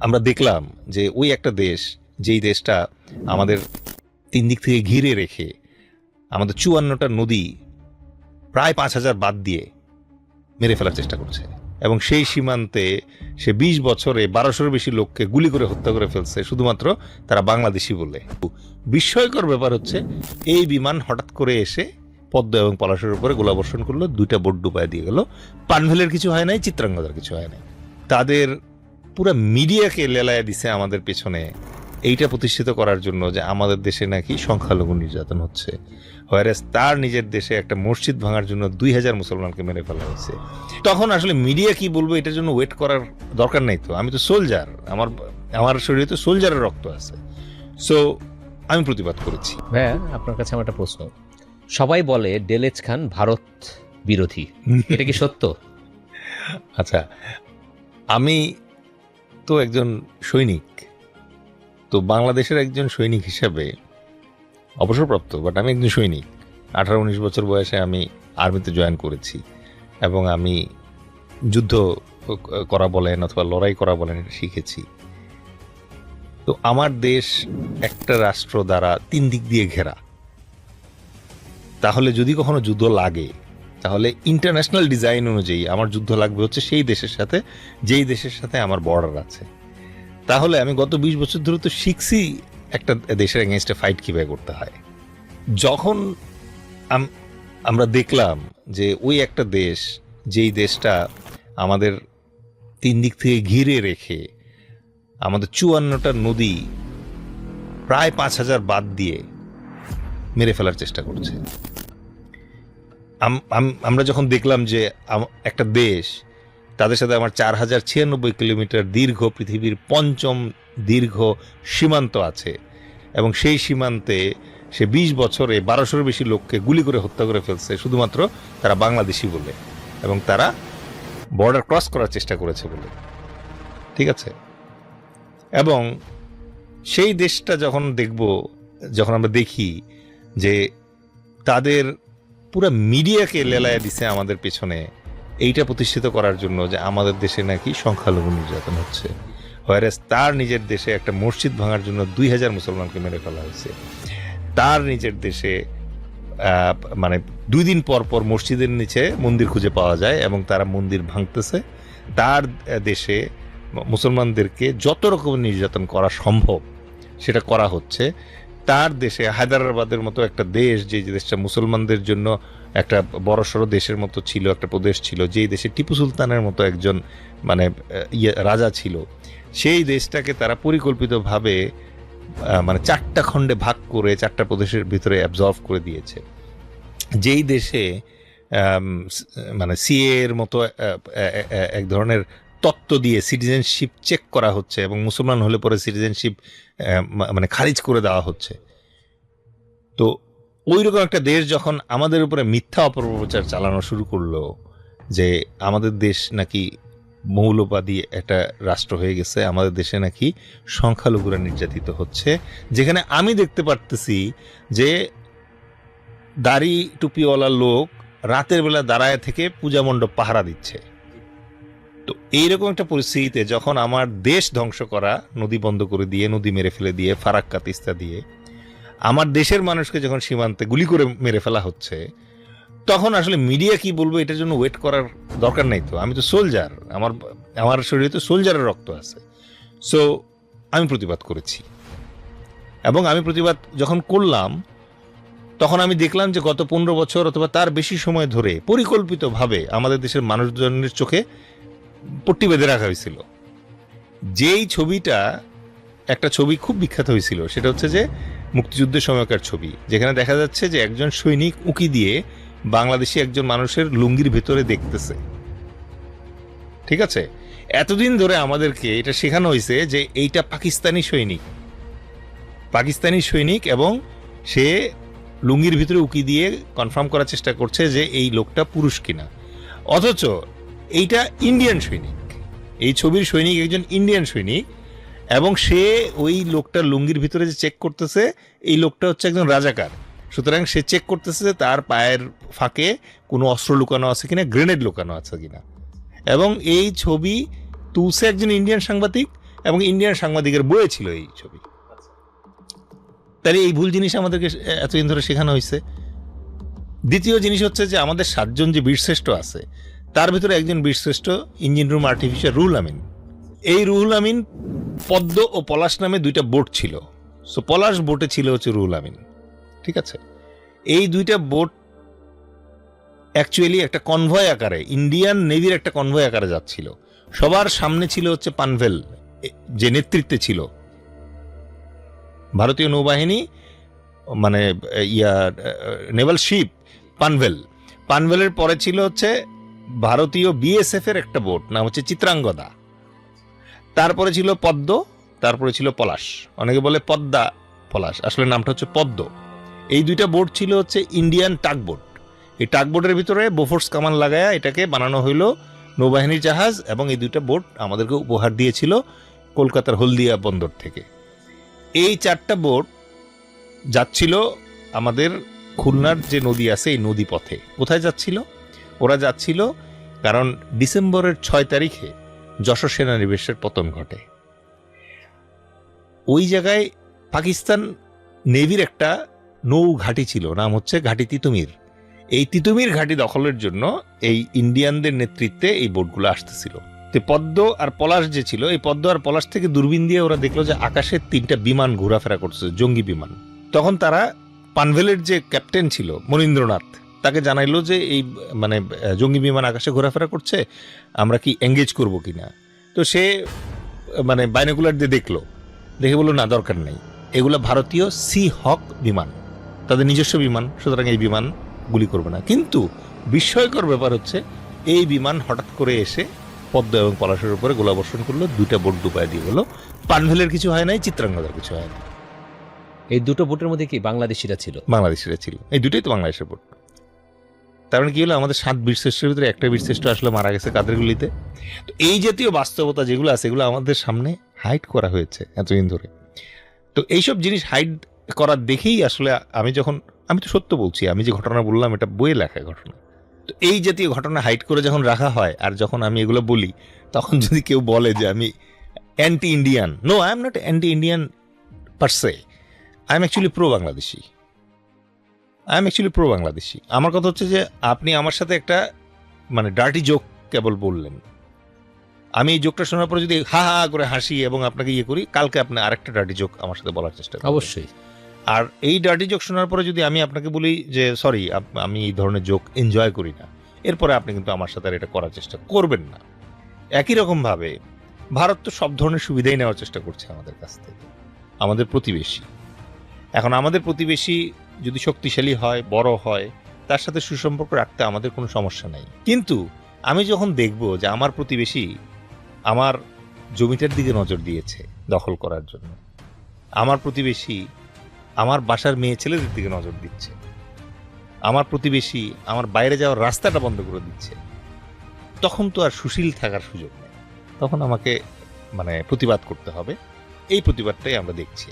আমরা দেখলাম যে ওই একটা দেশ, যেই দেশটা আমাদের তিন দিক থেকে ঘিরে রেখে আমাদের চুয়ান্নটা নদী প্রায় পাঁচ হাজার বাদ দিয়ে মেরে ফেলার চেষ্টা করছে। এবং সেই সীমান্তে সে বিশ বছরে বারোশোর বেশি লোককে গুলি করে হত্যা করে ফেলছে, শুধুমাত্র তারা বাংলাদেশি বলে। বিস্ময়কর ব্যাপার হচ্ছে, এই বিমান হঠাৎ করে এসে পদ্ম এবং পলাশের উপরে গোলাবর্ষণ করল, দুইটা বোট ডুবাই দিয়ে গেল। পানভেলের কিছু হয় নাই, চিত্রাঙ্গদার কিছু হয় নাই। তাদের পুরো মিডিয়াকে লেলায় দিছে আমাদের পেছনে। এইটা প্রতিষ্ঠিত করার জন্য যে আমাদের দেশে নাকি সংখ্যালঘু নির্যাতন হচ্ছে। হোয়ারেস তার নিজের দেশে একটা মসজিদ ভাঙার জন্য দুই হাজার মুসলমানকে মেরে ফেলা হয়েছে। তখন আসলে মিডিয়া কি বলব এটার জন্য ওয়েট করার দরকার নেই তো। আমি তো সোলজার আমার আমার শরীরে তো সোলজারের রক্ত আছে। সো আমি প্রতিবাদ করেছি। হ্যাঁ আপনার কাছে আমার একটা প্রশ্ন। সবাই বলে ডেলেজ খান ভারত বিরোধী। এটা কি সত্য? আচ্ছা আমি তো একজন সৈনিক। তো বাংলাদেশের একজন সৈনিক হিসাবে অবসরপ্রাপ্ত বাট আমি একজন সৈনিক। আঠারো উনিশ বছর বয়সে আমি আর্মিতে জয়েন করেছি এবং আমি যুদ্ধ করা বলেন অথবা লড়াই করা বলেন শিখেছি। তো আমার দেশ একটা রাষ্ট্র দ্বারা তিন দিক দিয়ে ঘেরা। তাহলে যদি কখনো যুদ্ধ লাগে তাহলে ইন্টারন্যাশনাল ডিজাইন অনুযায়ী আমার যুদ্ধ লাগবে হচ্ছে সেই দেশের সাথে, যেই দেশের সাথে আমার বর্ডার আছে। তাহলে আমি গত বিশ বছর ধরে তো শিখছি একটা দেশের এগেনস্টে ফাইট কীভাবে করতে হয়। যখন আম- আমরা দেখলাম যে ওই একটা দেশ, যেই দেশটা আমাদের তিন দিক থেকে ঘিরে রেখে আমাদের চুয়ান্নটা নদী প্রায় পাঁচ হাজার বাদ দিয়ে মেরে ফেলার চেষ্টা করছে। আমরা যখন দেখলাম যে একটা দেশ, তাদের সাথে আমার চার হাজার ছিয়ানব্বই কিলোমিটার দীর্ঘ পৃথিবীর পঞ্চম দীর্ঘ সীমান্ত আছে। এবং সেই সীমান্তে সে বিশ বছরে বারোশোর বেশি লোককে গুলি করে হত্যা করে ফেলছে, শুধুমাত্র তারা বাংলাদেশি বলে। এবং তারা বর্ডার ক্রস করার চেষ্টা করেছে বলে। ঠিক আছে? এবং সেই দেশটা যখন দেখব, যখন আমরা দেখি যে তাদের পুরো মিডিয়াকে লেলায় দিছে আমাদের পেছনে। এইটা প্রতিষ্ঠিত করার জন্য যে আমাদের দেশে নাকি সংখ্যালঘু নির্যাতন হচ্ছে। হোয়ারেস তার নিজের দেশে একটা মসজিদ ভাঙার জন্য দুই হাজার মুসলমানকে মেরে ফেলা হয়েছে। তার নিজের দেশে মানে দুই দিন পর পর মসজিদের নিচে মন্দির খুঁজে পাওয়া যায় এবং তারা মন্দির ভাঙতেছে। তার দেশে মুসলমানদেরকে যত রকম নির্যাতন করা সম্ভব, সেটা করা হচ্ছে। তার দেশে, হায়দ্রাবাদের মতো একটা দেশ, যে দেশটা মুসলমানদের জন্য একটা বড়সড় দেশের মতো ছিল, একটা প্রদেশ ছিল, যেই দেশে টিপু সুলতানের মতো একজন মানে ইয়ে রাজা ছিল, সেই দেশটাকে তারা পরিকল্পিতভাবে মানে চারটা খণ্ডে ভাগ করে চারটা প্রদেশের ভিতরে অ্যাবজর্ভ করে দিয়েছে। যেই দেশে মানে সিএ এর মতো এক ধরনের তত্ত্ব দিয়ে সিটিজেনশিপ চেক করা হচ্ছে এবং মুসলমান হলে পরে সিটিজেনশিপ মানে খারিজ করে দেওয়া হচ্ছে। তো ওই রকম একটা দেশ যখন আমাদের উপরে মিথ্যা অপপ্রচার চালানো শুরু করল যে আমাদের দেশ নাকি মৌলবাদী একটা রাষ্ট্র হয়ে গেছে, আমাদের দেশে নাকি সংখ্যালঘুরা নির্যাতিত হচ্ছে, যেখানে আমি দেখতে পারতেছি যে দাড়ি টুপিওয়ালা লোক রাতের বেলা দাঁড়ায় থেকে পূজা মণ্ডপ পাহারা দিচ্ছে। তো এইরকম একটা পরিস্থিতিতে যখন আমার দেশ ধ্বংস করা, নদী বন্ধ করে দিয়ে, নদী মেরে ফেলে দিয়ে, ফারাক্কা, তিস্তা দিয়ে, আমার দেশের মানুষকে যখন সীমান্তে গুলি করে মেরে ফেলা হচ্ছে, তখন আসলে মিডিয়া কি বলব এটার জন্য ওয়েট করার দরকার নেই তো। আমি তো সোলজার, আমার আমার শরীরে তো সোলজারের রক্ত আছে। সো আমি প্রতিবাদ করেছি। এবং আমি প্রতিবাদ যখন করলাম, তখন আমি দেখলাম যে গত পনেরো বছর অথবা তার বেশি সময় ধরে পরিকল্পিতভাবে আমাদের দেশের মানুষজনের চোখে পট্টি বেঁধে রাখা হয়েছিল। যেই ছবিটা, একটা ছবি খুব বিখ্যাত হয়েছিল, সেটা হচ্ছে যে মুক্তিযুদ্ধের সময়কার ছবি, যেখানে দেখা যাচ্ছে যে একজন সৈনিক উঁকি দিয়ে বাংলাদেশি একজন মানুষের লুঙ্গির ভেতরে দেখতেছে। ঠিক আছে? এতদিন ধরে আমাদেরকে এটা শেখানো হয়েছে যে এইটা পাকিস্তানি সৈনিক। পাকিস্তানি সৈনিক এবং সে লুঙ্গির ভিতরে উকি দিয়ে কনফার্ম করার চেষ্টা করছে যে এই লোকটা পুরুষ কিনা। অথচ এইটা ইন্ডিয়ান সৈনিক। এই ছবির সৈনিক একজন ইন্ডিয়ান সৈনিক এবং সে ওই লোকটার লুঙ্গির ভিতরে যে চেক করতেছে, এই লোকটা হচ্ছে একজন রাজাকার। সুতরাং সে চেক করতেছে যে তার পায়ের ফাঁকে কোনো অস্ত্র লুকানো আছে কিনা গ্রেনেড লুকানো আছে কিনা। এবং এই ছবি তুলছে একজন ইন্ডিয়ান সাংবাদিক এবং ইন্ডিয়ান সাংবাদিকের বইয়ে ছিল এই ছবি। তাহলে এই ভুল জিনিস আমাদেরকে এতদিন ধরে শেখানো হয়েছে। দ্বিতীয় জিনিস হচ্ছে যে আমাদের সাতজন যে বীরশ্রেষ্ঠ আছে তার ভিতরে একজন বীরশ্রেষ্ঠ engine room artificial Ruhul Amin. এই রুহুল আমিন পদ্ম ও পলাশ নামে দুইটা বোট ছিল। সো পলাশ বোটে ছিল হচ্ছে রুহুল আমিন। ঠিক আছে? এই দুইটা বোট অ্যাকচুয়ালি একটা কনভয় আকারে ইন্ডিয়ান নেভির একটা কনভয় আকারে যাচ্ছিল। সবার সামনে ছিল হচ্ছে পানভেল, যে নেতৃত্বে ছিল। ভারতীয় নৌবাহিনী মানে ইয়া, নেভাল শিপ, পানভেল। পানভেলের পরে ছিল হচ্ছে ভারতীয় বিএসএফ এর একটা বোট নাম হচ্ছে চিত্রাঙ্গদা। তারপরে ছিল পদ্ম, তারপরে ছিল পলাশ। অনেকে বলে পদ্মা পলাশ, আসলে নামটা হচ্ছে পদ্ম। এই দুইটা বোট ছিল হচ্ছে ইন্ডিয়ান টাকবোট এই টাকবোটের ভিতরে বোফোর্স কামান লাগায়া এটাকে বানানো হইল নৌবাহিনীর জাহাজ এবং এই দুইটা বোট আমাদেরকে উপহার দিয়েছিল কলকাতার হলদিয়া বন্দর থেকে। এই চারটা বোট যাচ্ছিল আমাদের খুলনার যে নদী আছে, এই নদী পথে কোথায় যাচ্ছিল? ওরা যাচ্ছিল কারণ ডিসেম্বরের ছয় তারিখে যশোর সেনানিবেশের পতন ঘটে। ওই জায়গায় পাকিস্তান নেভির একটা নৌ ঘাঁটি ছিল, নাম হচ্ছে ঘাঁটি তিতুমির। এই তিতুমির ঘাঁটি দখলের জন্য এই ইন্ডিয়ানদের নেতৃত্বে এই বোটগুলো আসতেছিল। তো পদ্ম আর পলাশ যে ছিল, এই পদ্ম আর পলাশ থেকে দূরবীন দিয়ে ওরা দেখল যে আকাশের তিনটা বিমান ঘোরাফেরা করছে জঙ্গি বিমান। তখন তারা পানভেলের যে ক্যাপ্টেন ছিল, মনীন্দ্রনাথ তাকে জানাইলো যে এই মানে জঙ্গি বিমান আকাশে ঘোরাফেরা করছে আমরা কি এঙ্গেজ করব কিনা? তো সে মানে বাইনোকুলার দিয়ে দেখল। দেখে বলল না দরকার নেই। এগুলো ভারতীয় সি হক বিমান। তাদের নিজস্ব বিমান সুতরাং এই বিমান গুলি করবে না। কিন্তু বিস্ময়কর ব্যাপার হচ্ছে এই বিমান হঠাৎ করে এসে পদ্ম এবং পলাশের উপরে গোলাবর্ষণ করল দুইটা বোট ডুবাই দিয়ে হলো পানভেলের কিছু হয় নাই চিত্রাঙ্গদার কিছু হয় না এই দুটো বোটের মধ্যে কি বাংলাদেশিরা ছিল? বাংলাদেশিরা ছিল। এই দুটোই তো বাংলাদেশের বোট। তার মানে কি হলো? আমাদের সাত বীরশ্রেষ্ঠের ভিতরে একটা বীরশ্রেষ্ঠ আসলে মারা গেছে কাদের গুলিতে? তো এই জাতীয় বাস্তবতা যেগুলো আছে, এগুলো আমাদের সামনে হাইড করা হয়েছে এতদিন ধরে। তো এইসব জিনিস হাইড করা দেখেই আসলে আমি যখন, আমি তো সত্য বলছি, আমি যে ঘটনা বললাম, এটা বইয়ে লেখা ঘটনা। তো এই জাতীয় ঘটনা হাইড করে যখন রাখা হয়, আর যখন আমি এগুলো বলি, তখন যদি কেউ বলে যে আমি anti Indian no I am not anti Indian per se I am actually pro Bangladeshi I am actually pro Bangladeshi আমার কথা হচ্ছে যে আপনি আমার সাথে একটা মানে ডার্টি জোক কেবল বললেন। আমি এই জোকটা শোনার পরে যদি হা হা করে হাসি এবং আপনাকে ইয়ে করি কালকে আপনি আরেকটা ডার্টি জোক আমার সাথে বলার চেষ্টা অবশ্যই। আর এই ডার্টি জোক শোনার পরে যদি আমি আপনাকে বলি যে সরি আমি এই ধরনের জোক এনজয় করি না। এরপরে আপনি কিন্তু আমার সাথে আর এটা করার চেষ্টা করবেন না। একই রকমভাবে ভারত তো সব ধরনের সুবিধাই নেওয়ার চেষ্টা করছে আমাদের কাছ থেকে। আমাদের প্রতিবেশী। এখন আমাদের প্রতিবেশী যদি শক্তিশালী হয়, বড় হয়, তার সাথে সুসম্পর্ক রাখতে আমাদের কোনো সমস্যা নাই। কিন্তু আমি যখন দেখব যে আমার প্রতিবেশী আমার জমিটার দিকে নজর দিয়েছে দখল করার জন্য, আমার প্রতিবেশী আমার বাসার মেয়ে ছেলেদের দিকে নজর দিচ্ছে, আমার প্রতিবেশী আমার বাইরে যাওয়ার রাস্তাটা বন্ধ করে দিচ্ছে, তখন তো আর সুশীল থাকার সুযোগ নেই। তখন আমাকে মানে প্রতিবাদ করতে হবে। এই প্রতিবাদটাই আমরা দেখছি।